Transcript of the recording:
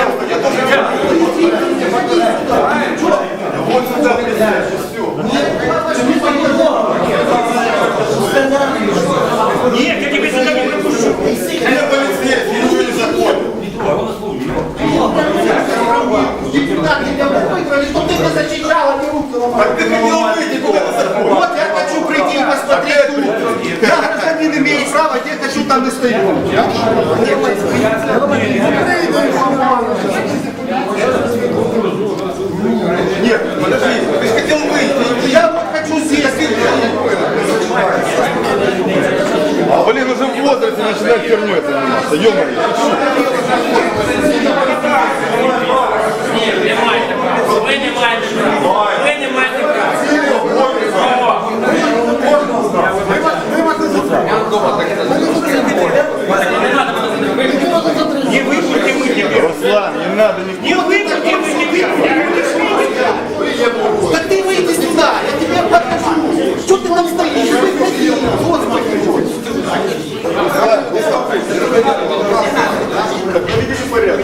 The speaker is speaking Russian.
девушка, я тоже Вот сюда присядь, все. Нет, я тебе сюда не пропущу. Я полицейский, ничего не закончил. Депутат, тебя выиграли, чтобы ты защищала, не руки ломала. Так ты хотел выйти, куда ты закончил? Вот я хочу прийти и посмотреть тут. Я гражданин имею право, где хочу, там и стою. опять тюрьмой заниматься, ё-моё. Не маєте права. Не маєте права. Не маєте. Не надо, не. Не выпустите, не выпустите. Руслан, не надо. Не выпустите, fuera,